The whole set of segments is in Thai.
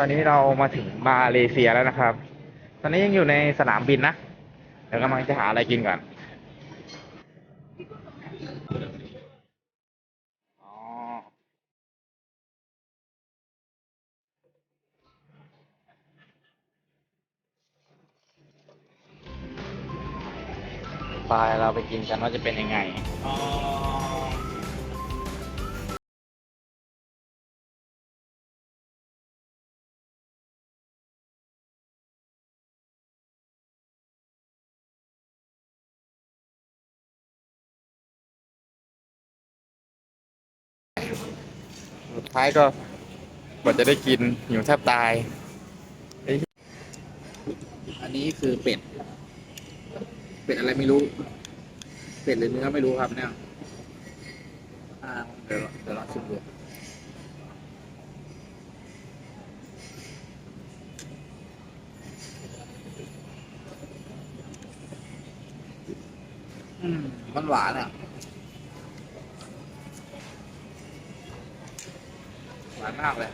ตอนนี้เรามาถึงมาเลเซียแล้วนะครับ ตอนนี้ยังอยู่ในสนามบินนะ เดี๋ยวกำลังจะหาอะไรกินก่อนอ๋อไปเราไปกินกันว่าจะเป็นยังไง ท้ายก็กว่าจะได้กินหิวแทบตาย อันนี้คือเป็ด เป็ดอะไรไม่รู้ เป็ดหรือเนื้อไม่รู้ครับเนี่ยอ่าเดี๋ยวเดี๋ยวลองชิมดูอืมมันหวานอะ มากเลย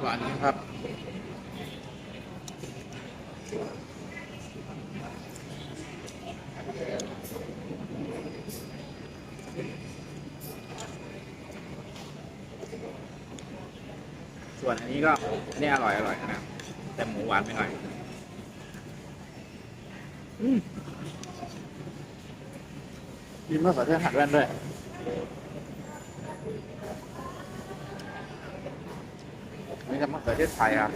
หวานนะครับส่วนอันนี้ก็อันนี้อร่อยอร่อยนะแต่หมูหวานไปหน่อย อืม มีมะเขือเทศหั่นแว่นด้วยนี่จะมะเขือเทศไทยอะ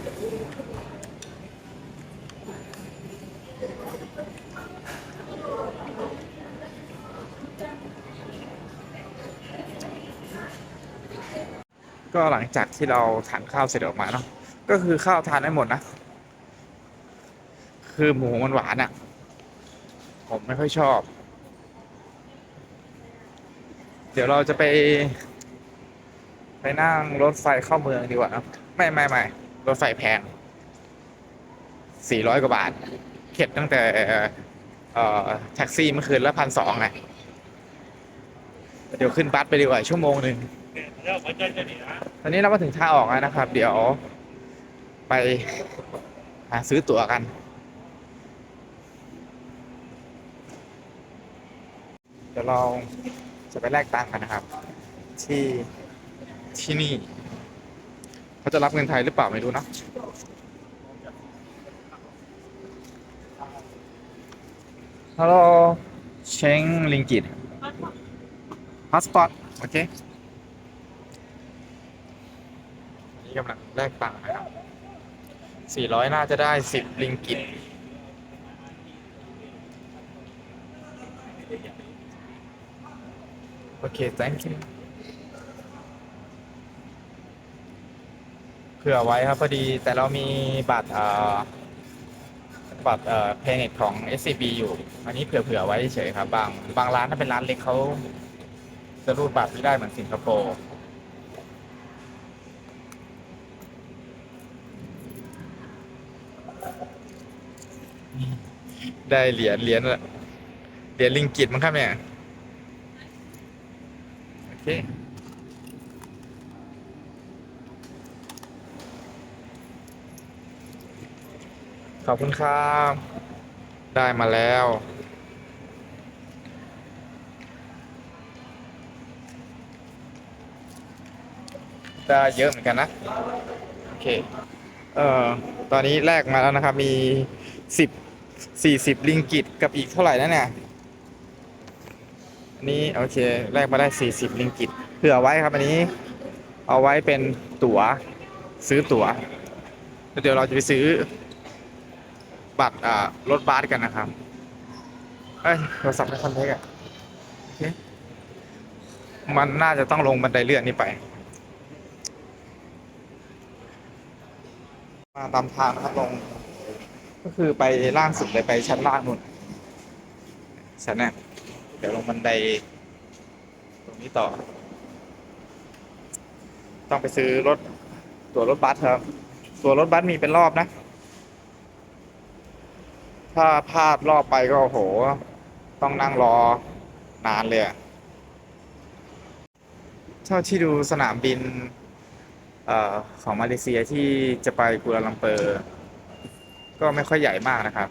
ก็หลังจากที่เราทานข้าวเสร็จออกมาเนาะก็คือข้าวทานได้หมดนะ คือหมูมันหวานอะ่ะ ผมไม่ค่อยชอบ เดี๋ยวเราจะไป ไปนั่งรถไฟเข้าเมืองดีกว่าไม่ไม่ไม่รถไฟแพงสี่ร้อยกว่าบาท เข็ดตั้งแต่แท็กซี่เมื่อคืนละพันสองไงเดี๋ยวขึ้นบัสไปดีกว่าชั่วโมงหนึ่งตอนนี้เรามาถึงท่าออกแล้วนะครับ เดี๋ยวไปหาซื้อตั๋วกัน เดี๋ยวเรา จะไปแลกตังค์กันนะครับ ที่ที่นี่เขาจะรับเงินไทยหรือเปล่าไม่รู้เนอะฮัลโหลเชงลิงกิตพาสปอร์ตโอเคอันนี้กำลังแลกตังค์นะครับสี่ร้อยน่าจะได้สิบลิงกิต โอเค thank you เผื่อไว้ครับพอดีแต่เรามีบัตรเอ่อบัตรเอ่อเพย์เน็ตของ SCB อยู่ อันนี้เผื่อเผื่อไว้เฉยครับ บางบางร้านถ้าเป็นร้านเล็กเขาจะรูดบัตรไม่ได้เหมือนสิงคโปร์ได้เหรียญเหรียญเหรียญลิงกิตมั้งครับเนี่ย เคขอบคุณครับ ได้มาแล้ว ได้เยอะเหมือนกันนะ โอเค เอ่อ ตอนนี้แลกมาแล้วนะครับ มีสิบสี่สิบลิงกิตกับอีกเท่าไหร่นะเนี่ย นนี้โอเคแลกมาได้สี่สิบลิงกิตเผื่อไว้ครับอันนี้ เอาไว้เป็นตั๋วซื้อตั๋วแล้วเดี๋ยวเราจะไปซื้อ บัตรอ่ารถบัสกันนะครับเอ้ยโทรศัพท์ในคอนเทกอะมันน่าจะต้องลงบันไดเลื่อนนี้ไป มาตามทางนะครับลง ก็คือไปล่างสุดเลยไปชั้นล่างนู่นชั้นน่ะเดี๋ยวลงบันได ตรงนี้ต่อ ต้องไปซื้อรถตัวรถบัสครับ ตัวรถบัสมีเป็นรอบนะ ถ้าพลาดรอบไปก็โห ต้องนั่งรอนานเลยอะเท่าที่ดูสนามบินอของมาเลเซียที่จะไปกัวลาลัมเปอร์ ก็ไม่ค่อยใหญ่มากนะครับ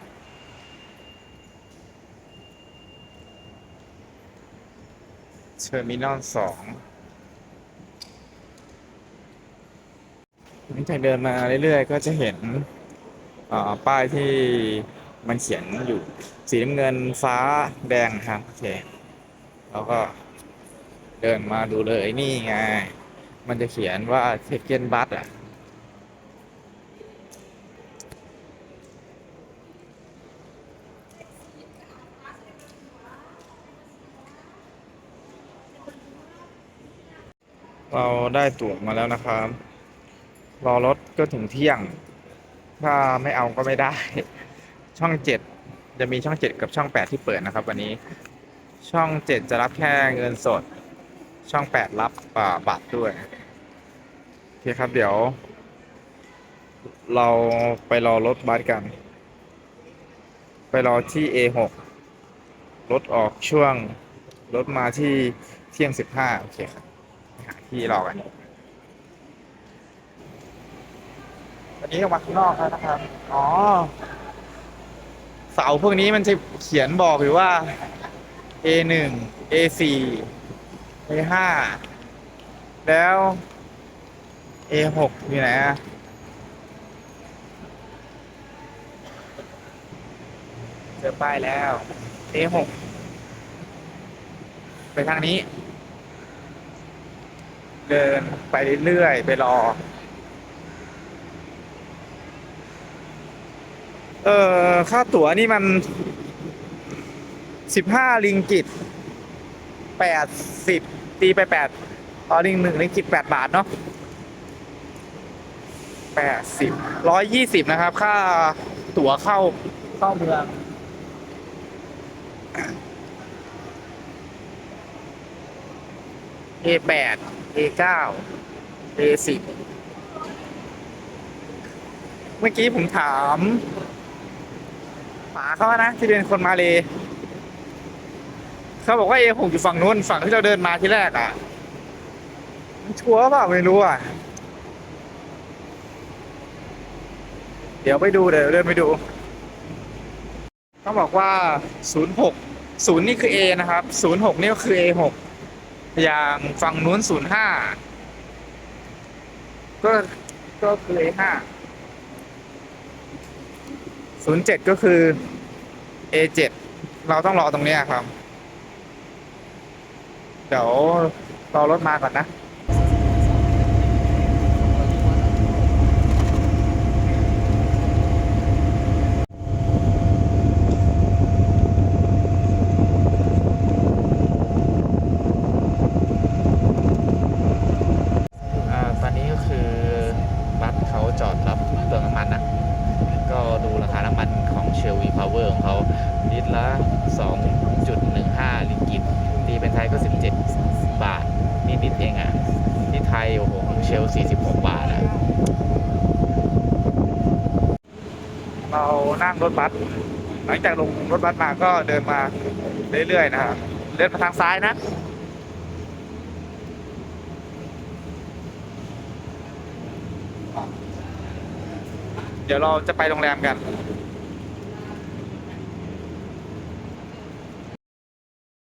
เทอร์มินอลสองหลังจากเดินมาเรื่อยๆ ก็จะเห็นป้ายที่มันเขียนอยู่สีน้ำเงินฟ้าแดงครับโอเคแล้วก็เดินมาดูเลยนี่ไง มันจะเขียนว่าเทเกนบัสอะ เราได้ตั๋วมาแล้วนะครับ รอรถก็ถึงเที่ยง ถ้าไม่เอาก็ไม่ได้ ช่องเจ็ดจะมีช่องเจ็ดกับช่องแปดที่เปิดนะครับ วันนี้ ช่องเจ็ดจะรับแค่เงินสด ช่องแปดรับอ่าบัตรด้วยโอเคครับเดี๋ยว เราไปรอรถบัสกัน ไปรอที่ A6 รถออกช่วงรถมาที่เที่ยงสิบห้าโอเคครับ หาที่รอกันวันนี้ออกมาข้างนอกแล้วนะครับ อ๋อ เสาพวกนี้มันจะเขียนบอกอยู่ว่า A1 A4 A5 แล้ว A6 อยู่ไหนอะเจอป้ายแล้ว A6 ไปทางนี้ เดินไปเรื่อยไปรอ เออค่าตั๋วนี่มันสิบห้าลิงกิตแปดสิบตีไปแปดออลิงหนึ่งลิงกิตแปดบาทเนาะแปดสิบร้อยยี่สิบนะครับ ค่าตั๋วเข้าเข้าเมือง A8 A9 A10 เมื่อกี้ผมถามป๋าเขานะ ที่เป็นคนมาเลยเขาบอกว่า A6 อยู่ฝั่งนู้นฝั่งที่เราเดินมาที่แรกอะ มันชัวร์เปล่าไม่รู้อะ เดี๋ยวไปดูเดี๋ยวเดินไปดูเขาบอกว่า 06 0 นี่คือ A นะครับ 06 นี่ก็คือ A6 อย่างฝั่งนู้น05ก็ก็คือ A5 07ก็คือ A7 เราต้องรอตรงเนี้ยครับ เดี๋ยวรอรถมาก่อนนะ อ่าตอนนี้ก็คือบัสเขาจอดรับเติมน้ำมันนะ ก็ดูราคาน้ำมันของ เวอร์ของเขาลิตรละ 2.15 ลิกิตตีเป็นไทยก็ 17 บาทนิดเองอะ ที่ไทย โอ้โห ของเชล 46 บาทอะ เรานั่งรถบัสหลังจากลงรถบัสมาก็เดินมาเรื่อยๆนะครับเดินมาทางซ้ายนะเดี๋ยวเราจะไปโรงแรมกัน